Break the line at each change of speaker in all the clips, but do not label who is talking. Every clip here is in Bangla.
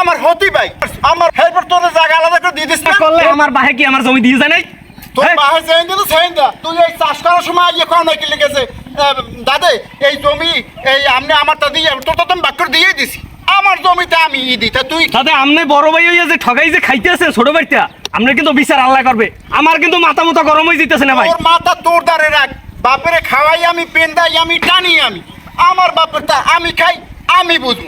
আমার হতি ভাই আমার হেল্পার তোর জায়গা আলাদা করে দিয়ে দিস না।
করলে আমার বাহে কি আমার জমি দিয়ে যায় নাই?
তোর
হ্যাঁ?
বাহের চাইন দিতে চাইন দা। তুই এই চাষ করার সময় ইয়ে কর নাকি লিখেছে দাদে এই জমি এই আমনে আমার তা দিয়ে তোর তো তুমি বাক্য দিয়ে দিছি। আমার জমিতে আমি ই দিই তা তুই
তাতে আমনে বড় ভাই হইয়া যে ঠগাই যে খাইতে আছে ছোট ভাইটা আপনি কিন্তু বিচার আল্লাহ করবে। আমার কিন্তু মাথা মতো গরম হয়ে যেতেছে না ভাই।
তোর মাথা তোর দ্বারে রাখ। বাপেরে খাওয়াই আমি পেন্দাই আমি টানি আমি। আমার বাপের তা আমি খাই আমি বুঝব।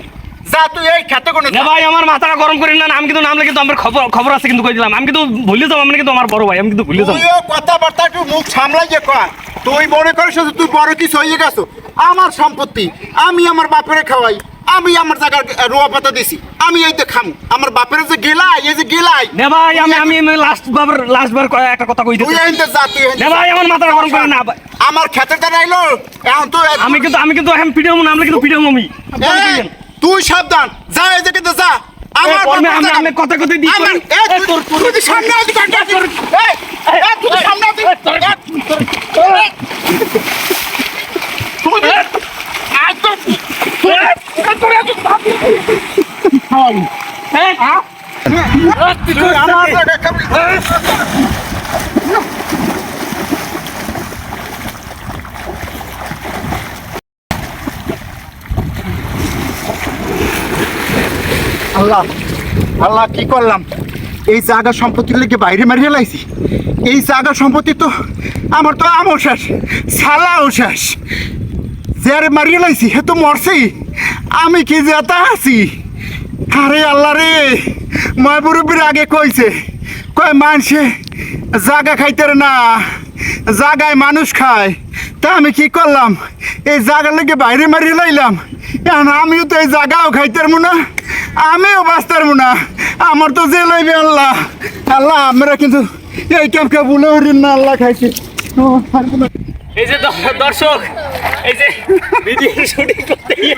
যা তুই এই খেতে কোনো
ভাই আমার গরম করেন না আমি কিন্তু নামলে কিন্তু আমার খবর খবর আছে কিন্তু কই দিলাম। আমি কিন্তু ভুলে যাব আমি কিন্তু আমার বড় ভাই আমি কিন্তু ভুলে যাব।
তুইও কথাবার্তা একটু মুখ সামলাই যে কয়। তুই মনে করিস তুই বড় কিছু হয়ে গেছো। আমার সম্পত্তি আমি আমার বাপেরে খাওয়াই আমি আমার জায়গার রোয়া পাতা দিছি আমি এই যে খামু। আমার বাপের যে গেলাই এই যে গেলাই।
না ভাই আমি আমি লাস্ট বার লাস্ট বার একটা কথা কই
তুই
দিতে
যা তুই এই
ভাই আমার গরম করে না।
আমার খেতের দ্বারা আইলো এখন তুই
আমি কিন্তু আমি কিন্তু এখন পিটাবো না আমরা কিন্তু পিটাবো আমি।
তুই সাবধান যা এই যে কিন্তু যা আমার
আমি-
জায়গা-
আমি কথা কথা দিই
আমার- তুই-
তোর- তোর-
তুই সামনে তুই কাটটা দিস। এই, এই, তুই সামনে আয়, তুই- আয় তো, তুই- তুই এত ভাবি।
হ্যাঁ?
তুই আমার আল্লাহ আল্লাহ কি করলাম? এই জায়গা সম্পত্তির লেগে বাইরে মারিয়ে লাইছি? এই জায়গা সম্পত্তি তো আমার তো আমও শেষ, সালাও শেষ। যারে মারিয়ে লাইছি হে তো মরছেই। আমি কি যেতা আছি? আরে আল্লাহ রে ময় মুরব্বীর আগে কইছে, কয় মানুষে জাগা খাইতে না, জাগায় মানুষ খায়। তা আমি কি করলাম? এই জাগার লেগে বাইরে মারিয়ে লাইলাম। এখন আমিও তো এই জাগাও খাইতে পারব না আমিও বাঁচতে পারব না। আমার তো যে লইবে আল্লাহ। আল্লাহ আমরা কিন্তু এই কামকে বলে হরিণ না আল্লাহ খাইছি। ও,
এই যে দর্শক এই যে ভিডিও শুটিং করতে গিয়ে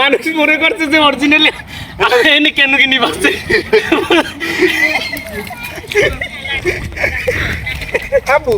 মানুষ মনে করছে যে অরিজিনালি এনে কেন কিনি বাসছে
আবু।